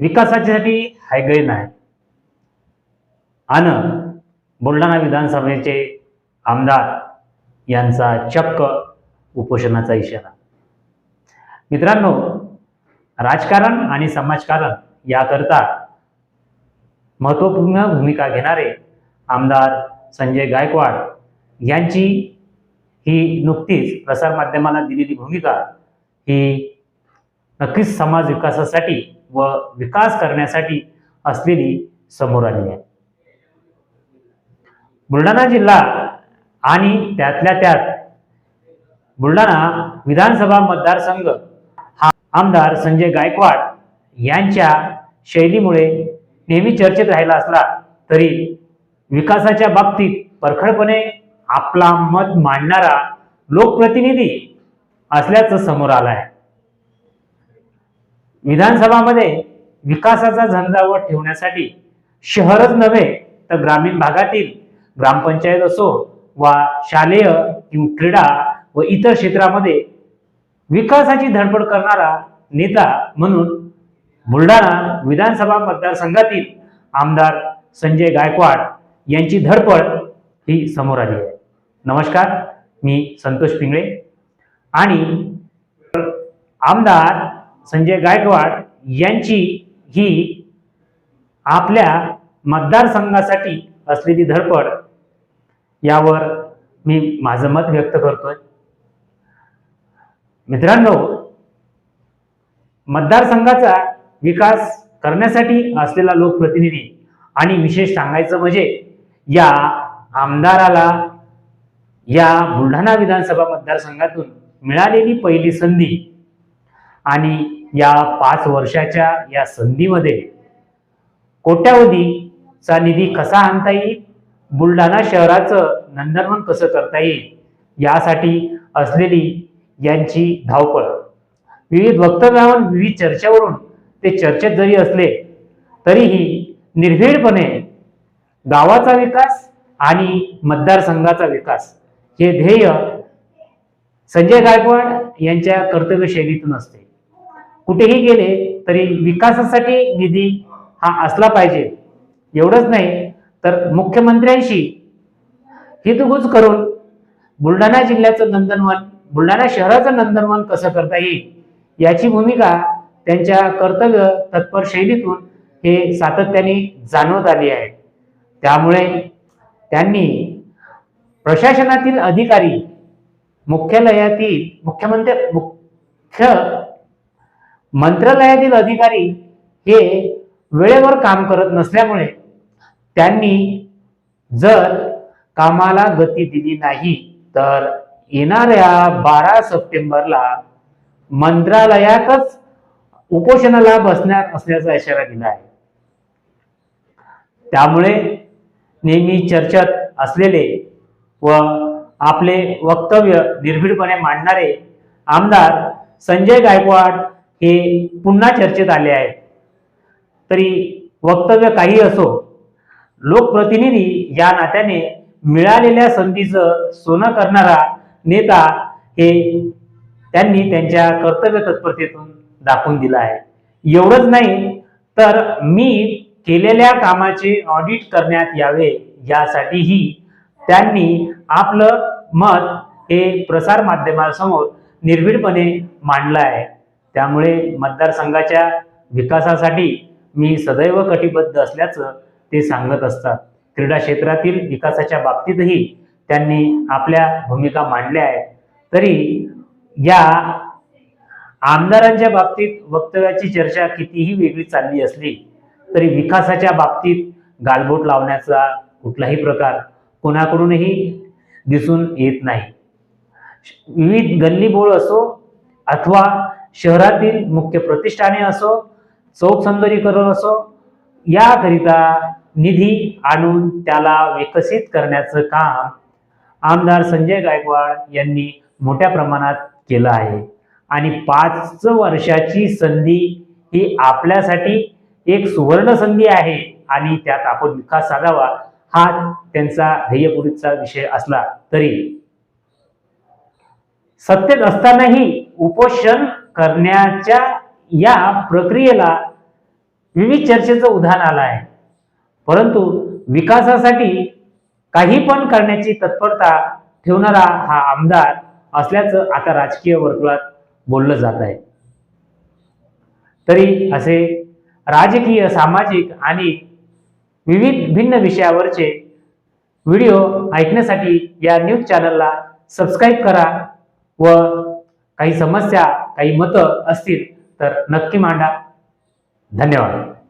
विकासाच्यासाठी हायगय नाही. आणि बुलढाणा विधानसभेचे आमदार यांचा चक्क उपोषणाचा इशारा. मित्रांनो राजकारण आणि समाजकारण याकरता महत्त्वपूर्ण भूमिका घेणारे आमदार संजय गायकवाड यांची ही नुकतीच प्रसारमाध्यमाला दिलेली भूमिका ही नक्कीच समाज विकासासाठी व विकास करण्यासाठी असलेली समोर आली आहे. बुलढाणा जिल्हा आणि त्यातल्या त्यात बुलढाणा विधानसभा मतदारसंघ हा आमदार संजय गायकवाड यांच्या शैलीमुळे नेहमी चर्चेत राहिला असला तरी विकासाच्या बाबतीत परखडपणे आपला मत मांडणारा लोकप्रतिनिधी असल्याचं समोर आलं आहे. विधानसभामध्ये विकासाचा झंझावत ठेवण्यासाठी शहरच नव्हे तर ग्रामीण भागातील ग्रामपंचायत असो वा शालेय किंवा क्रीडा व इतर क्षेत्रामध्ये विकासाची धडपड करणारा नेता म्हणून बुलढाणा विधानसभा मतदारसंघातील आमदार संजय गायकवाड यांची धडपड ही समोर आली आहे. नमस्कार मी संतोष पिंगळे आणि आमदार संजय गायकवाड यांची ही आपल्या मतदारसंघासाठी असलेली धडपड यावर मी माझं मत व्यक्त करतोय. मित्रांनो मतदारसंघाचा विकास करण्यासाठी असलेला लोकप्रतिनिधी आणि विशेष सांगायचं म्हणजे या आमदाराला या बुलढाणा विधानसभा मतदारसंघातून मिळालेली पहिली संधी आणि या पाच वर्षाच्या या संधीमध्ये कोट्यावधीचा निधी कसा आणता येईल? बुलढाणा शहराचं नंदनवन कसं करता येईल? यासाठी असलेली यांची धावपळ. विविध वक्तव्यावर विविध चर्चेवरून ते चर्चेत जरी असले तरीही निर्भीडपणे गावाचा विकास आणि मतदारसंघाचा विकास हे ध्येय संजय गायकवाड यांच्या कर्तव्य शैलीतून असते. कुठेही गेले तरी विकासासाठी निधी हा असला पाहिजे. एवढंच नाही तर मुख्यमंत्र्यांशी हितगुज करून बुलढाणा जिल्ह्याचं नंदनवन बुलढाणा शहराचं नंदनवन कसं करता येईल? याची भूमिका त्यांच्या कर्तव्य तत्पर शैलीतून हे सातत्याने जाणवत आली आहे. त्यामुळे त्यांनी प्रशासनातील अधिकारी मुख्यालयातील मुख्यमंत्री मुख्य मंत्रालयातील अधिकारी हे वेळेवर काम करत नसल्यामुळे त्यांनी जर कामाला गती दिली नाही तर येणाऱ्या बारा सप्टेंबरला मंत्रालयातच उपोषणाला बसणार असल्याचा इशारा दिला आहे. त्यामुळे नेहमी चर्चेत असलेले व आपले वक्तव्य निर्भीडपणे मांडणारे आमदार संजय गायकवाड हे पुन्हा चर्चेत आले आहेत. तरी वक्तव्य काही असो लोकप्रतिनिधी या नात्याने मिळालेल्या संधीचं सोनं करणारा नेता हे त्यांनी त्यांच्या कर्तव्य तत्परतेतून दाखवून दिला आहे. एवढंच नाही तर मी केलेल्या कामाचे ऑडिट करण्यात यावे यासाठीही त्यांनी आपलं मत हे प्रसार माध्यमांसमोर निर्भीडपणे मांडलं आहे. त्यामुळे मतदारसंघाच्या विकासासाठी मी सदैव कटिबद्ध असल्याचं ते सांगत असतात. क्रीडा क्षेत्रातील विकासाच्या बाबतीतही त्यांनी आपल्या भूमिका मांडल्या आहेत. तरी या आमदारांच्या बाबतीत वक्तव्याची चर्चा कितीही वेगळी चालली असली तरी विकासाच्या बाबतीत गालबोट लावण्याचा कुठलाही प्रकार कोणाकडूनही दिसून येत नाही. विविध गल्लीबोळ असो अथवा शहरातील मुख्य प्रतिष्ठाने असो चौक सौंदर्यीकरण असो याकरिता निधी आणून त्याला विकसित करण्याचं काम आमदार संजय गायकवाड यांनी मोठ्या प्रमाणात केलं आहे. आणि पाच वर्षाची संधी ही आपल्यासाठी एक सुवर्ण संधी आहे आणि त्यात आपण विकास साधावा हा त्यांचा ध्येयपूर्तीचा विषय असला तरी. सत्तेत असतानाही उपोषण करण्याच्या या प्रक्रियेला विविध चर्चेचं उदाहरण आलं आहे. परंतु विकासासाठी काही पण करण्याची तत्परता ठेवणारा हा आमदार असल्याचं आता राजकीय वर्तुळात बोललं जात आहे. तरी असे राजकीय सामाजिक आणि विविध भिन्न विषयावरचे व्हिडिओ ऐकण्यासाठी या न्यूज चॅनलला सबस्क्राईब करा व काही समस्या काही मतं असतील तर नक्की मांडा. धन्यवाद.